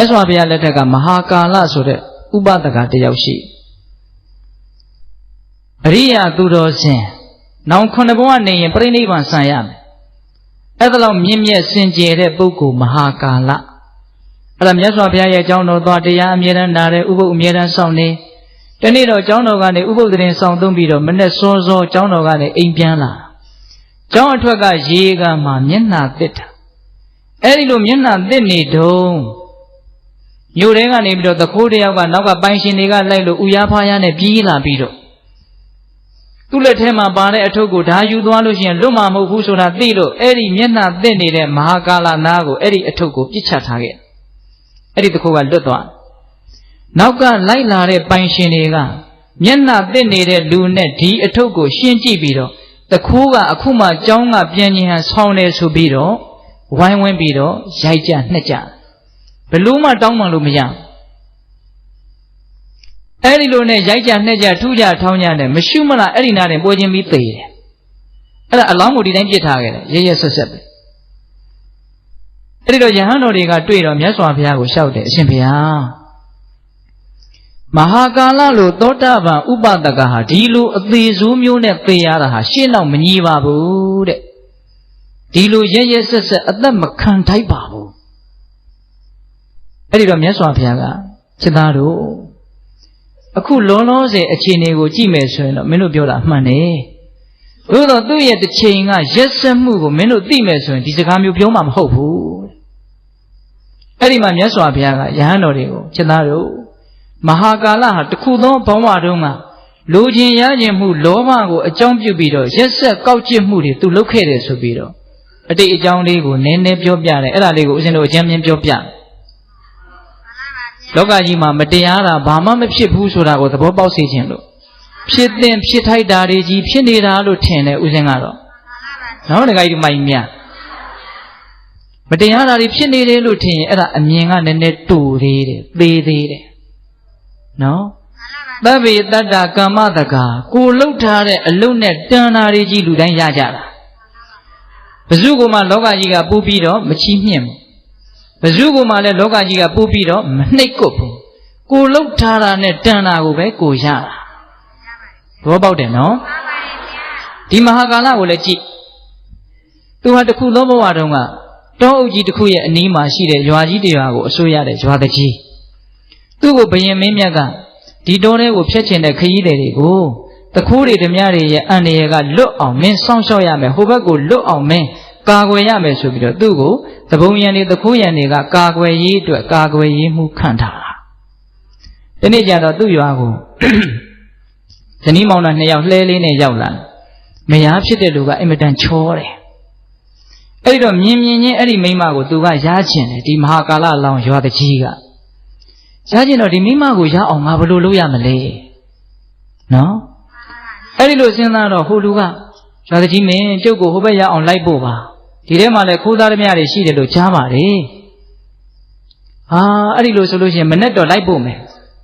မြတ်စွာဘုရားလက်ထက်ကမဟာကာလဆိုတဲ့ဥပဒကတယောက်ရှိအရိယာသူတော်စင်နောင်ခုနှစ်ဘဝနေရင်ပြိဋိဘံဆံရမယ်အဲ့ဒါလောက်မြင့်မြတ်စင်ကြယ်တဲ့ပုဂ္ဂိုလ်မဟာကာလအဲ့ဒါမြတ်စွာဘုရားရဲ့အကြောင်းတော်သွားတရားအမြဲတမ်းနာတယ်ဥပုပ်အမြဲတမ်းစောင့်နေတနေ့တော့ကျောင်းတော်ကနေဥပုပ်သတင်းဆောင်သုံးပြီးတော့မနေ့စောစောကျောင်းတော်ကနေအိမ်ပြန်လာကျောင်းအထွက်ကရေကမှမျက်နှာတစ်တာအဲ့ဒီလိုမျက်နှာတစ်နေတုံး မြို့ထဲကနေပြီးတော့သခိုးတယောက်ကနောက်ကပိုင်ရှင်တွေကလိုက်လို့ဥရားဖားရနဲ့ပြေးလာပြီးတော့သူ့လက်ထဲမှာပါတဲ့အထုပ်ကိုဓာယူသွားလို့ရှိရင်လွတ်မှာမဟုတ်ဘူးဆိုတာသိလို့အဲ့ဒီမျက်နှာတစ်နေတဲ့မဟာကာလနာကိုအဲ့ဒီအထုပ်ကိုပြစ်ချထားခဲ့အဲ့ဒီသခိုးကလွတ်သွားနောက်ကလိုက်လာတဲ့ပိုင်ရှင်တွေကမျက်နှာတစ်နေတဲ့လူနဲ့ဒီအထုပ်ကိုရှင်းကြည့်ပြီးတော့တခိုးကအခုမှကြောင်းကပြန်ញင်ဟန်ဆောင်းနေဆိုပြီးတော့ဝိုင်းဝန်းပြီးတော့ရိုက်ကြနှက်ကြ ဘလို့မှတောင်းမှလို့မရအဲ့ဒီလိုနဲ့ရိုက်ကြနှက်ကြထူးကြထောင်းကြနဲ့မရှုမလားအဲ့ဒီနာတင်ပွဲချင်းပြီးသေတယ်အဲ့ဒါအလောင်းကိုဒီတိုင်းပြစ်ထားခဲ့တယ်ရရဆက်ဆက်ပဲအဲ့ဒီတော့ယဟန်တော်တွေကတွေ့တော့မြတ်စွာဘုရားကိုလျှောက်တယ်အရှင်ဘုရားမဟာကာလလိုသောတာပန်ဥပဒကဟာဒီလိုအသေးဆိုးမျိုးနဲ့သေရတာဟာရှင်းတော့မညီပါဘူးတဲ့ဒီလိုရရဆက်ဆက်အသက်မခံထိုက်ပါဘူး အဲ့ဒီတော့မြတ်စွာဘုရားကစိတ္သားတို့အခုလုံးလုံးစေအခြေအနေကိုကြည့်မယ်ဆိုရင်တော့မင်းတို့ပြောတာအမှန်တယ်သို့တော့သူ့ရဲ့တစ်ချိန်ကရက်ဆက်မှုကိုမင်းတို့သိမယ်ဆိုရင်ဒီစကားမျိုးပြောမှမဟုတ်ဘူးအဲ့ဒီမှာမြတ်စွာဘုရားကယဟန်တော်တွေကိုစိတ္သားတို့မဟာကာလဟာတခုသောဘဝတုန်းကလူချင်းရခြင်းမှုလောဘကိုအကြောင်းပြုပြီးတော့ရက်ဆက်ကောက်ကျစ်မှုတွေသူလုပ်ခဲ့တယ်ဆိုပြီးတော့အတိတ်အကြောင်းလေးကိုနည်းနည်းပြောပြတယ်အဲ့ဒါလေးကိုဦးဇင်းတို့အကျဉ်းမြင်ပြောပြ လောကကြီးမှာမတရားတာဘာမှမဖြစ်ဘူးဆိုတာကိုသဘောပေါက်စေခြင်းလို့ဖြစ်တဲ့ဖြစ်ထိုက်တာတွေကြီးဖြစ်နေတာလို့ထင်တယ်ဦးဇင်းကတော့နော်တခါကြီးမိုင်မြမတရားတာတွေဖြစ်နေတယ်လို့ထင်ရင်အဲ့ဒါအမြင်ကနည်းနည်းတူသေးတယ်သေးသေးတယ်နော်သဗ္ဗေတတ္တကမ္မတကာကိုလှုပ်ထားတဲ့အလုတ်နဲ့တန်တာတွေကြီးလူတိုင်းရကြတာဘဇုကမှလောကကြီးကပူပြီးတော့မချီးမြှင့်ဘူး ဘဇုကမှလည်းလောကကြီးကပူပြီးတော့မနှိပ်ကွပ်ဘူးကိုလှုပ်ထားတာနဲ့တန်တာကိုပဲကိုရတာသဘောပေါက်တယ်နော်ဒီမဟာကာလကိုလည်းကြည့်သူဟာတခုသောဘဝတုန်းကတောအုပ်ကြီးတစ်ခုရဲ့အနီးမှာရှိတဲ့ရွာကြီးတရွာကိုအစိုးရတဲ့ရွာတကြီးသူ့ကိုဘယင်မင်းမြတ်ကဒီတောထဲကိုဖျက်ချင်တဲ့ခရီးတွေကိုတခိုးတွေဓမြတွေရဲ့အန္တရာယ်ကလွတ်အောင်မင်းစောင့်ရှောက်ရမယ်ဟိုဘက်ကိုလွတ်အောင်မင်း ကာကွယ်ရမယ်ဆိုပြီးတော့သူ့ကိုသဘုံရံတွေတခိုးရံတွေကကာကွယ်ရေးအတွက်ကာကွယ်ရေးမှုခံထားတာဒီနေ့ကျတော့သူ့ရွာကိုဇနီးမောင်နှံနှစ်ယောက်လှဲလေးနဲ့ရောက်လာမယားဖြစ်တဲ့လူကအင်မတန်ချောတယ်အဲ့ဒီတော့မြင်မြင်ချင်းအဲ့ဒီမိမကိုသူကရားချင်တယ်ဒီမဟာကာလလောင်ရွာတကြီးကရကျင်တော့ဒီမိမကိုရအောင်ငါဘယ်လိုလုပ်ရမလဲနော်အဲ့ဒီလိုစဉ်းစားတော့ဟိုလူကရွာတကြီးမင်းကျုပ်ကိုဟိုဘက်ရအောင်လိုက်ဖို့ပါ ဒီထဲမှာလည်းခိုးသားသမျှတွေရှိတယ်လို့ကြားပါတယ်ဟာအဲ့ဒီလိုဆိုလို့ရှိရင်မနဲ့တော့လိုက်ဖို့မယ်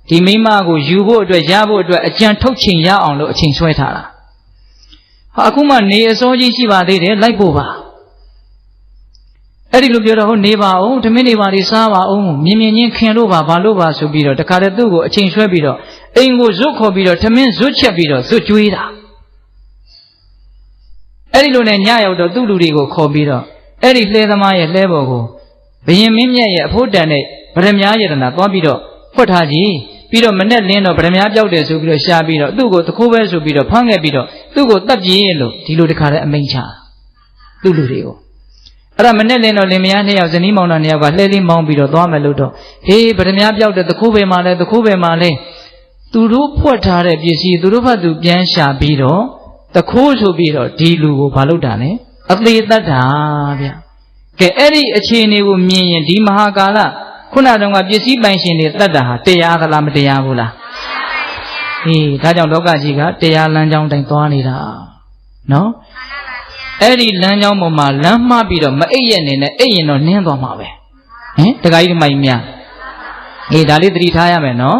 ဒီမိမကိုယူဖို့အတွက်ရဖို့အတွက်အကြံထုတ်ချိန်ရအောင်လို့အချိန်ဆွဲထားတာဟာအခုမှနေအစောကြီးရှိပါသေးတယ်လိုက်ဖို့ပါအဲ့ဒီလိုပြောတော့ဟိုနေပါအောင်ဓမင်းနေပါဒီစားပါအောင်မြင်မြင်ချင်းခင်လို့ပါဘာလို့ပါဆိုပြီးတော့တခါတည်းသူ့ကိုအချိန်ဆွဲပြီးတော့အိမ်ကိုဇွတ်ခေါ်ပြီးတော့ဓမင်းဇွတ်ချက်ပြီးတော့ဇွတ်ကျွေးတာ အဲ့ဒီလိုနဲ့ညရောက်တော့သူ့လူတွေကိုခေါ်ပြီးတော့အဲ့ဒီလှဲသမားရဲ့လှဲပေါ်ကိုဘယင်မင်းမြတ်ရဲ့အဖို့တန်တဲ့ဗရမ ्या ယတနာသွားပြီးတော့ဖွက်ထားကြည့်ပြီးတော့မနဲ့လင်းတော့ဗရမ ्या ပြောက်တယ်ဆိုပြီးတော့ရှားပြီးတော့သူ့ကိုတခိုးပဲဆိုပြီးတော့ဖမ်းခဲ့ပြီးတော့သူ့ကိုတတ်ပြေးလို့ဒီလိုတခါတည်းအမိန်ချသူ့လူတွေကိုအဲ့ဒါမနဲ့လင်းတော့လင်မယားနှစ်ယောက်ဇနီးမောင်နှံနှစ်ယောက်ကလှဲလေးမောင်းပြီးတော့သွားမယ်လို့တော့ဟေးဗရမ ्या ပြောက်တဲ့တခိုးပဲမှလဲတခိုးပဲမှလဲသူတို့ဖွက်ထားတဲ့ပစ္စည်းသူတို့ဘက်သူပြန်ရှာပြီးတော့ တခိုးဆိုပြီးတော့ဒီလူကိုဘာလုပ်တာလဲအသေးတတ်တာဗျကဲအဲ့ဒီအခြေအနေကိုမြင်ရင်ဒီမဟာကာလခုနတုန်းကပစ္စည်းပိုင်ရှင်တွေတတ်တာဟာတရားသလားမတရားဘူးလားဟေးဒါကြောင့်လောကကြီးကတရားလမ်းကြောင်းတိုင်းသွားနေတာနော်အဲ့ဒီလမ်းကြောင်းပေါ်မှာလမ်းမှားပြီးတော့မအိပ်ရနေနဲ့အိပ်ရင်တော့နင်းသွားမှာပဲဟင်တခါကြီးမိုင်မြဟေးဒါလေးသတိထားရမယ်နော်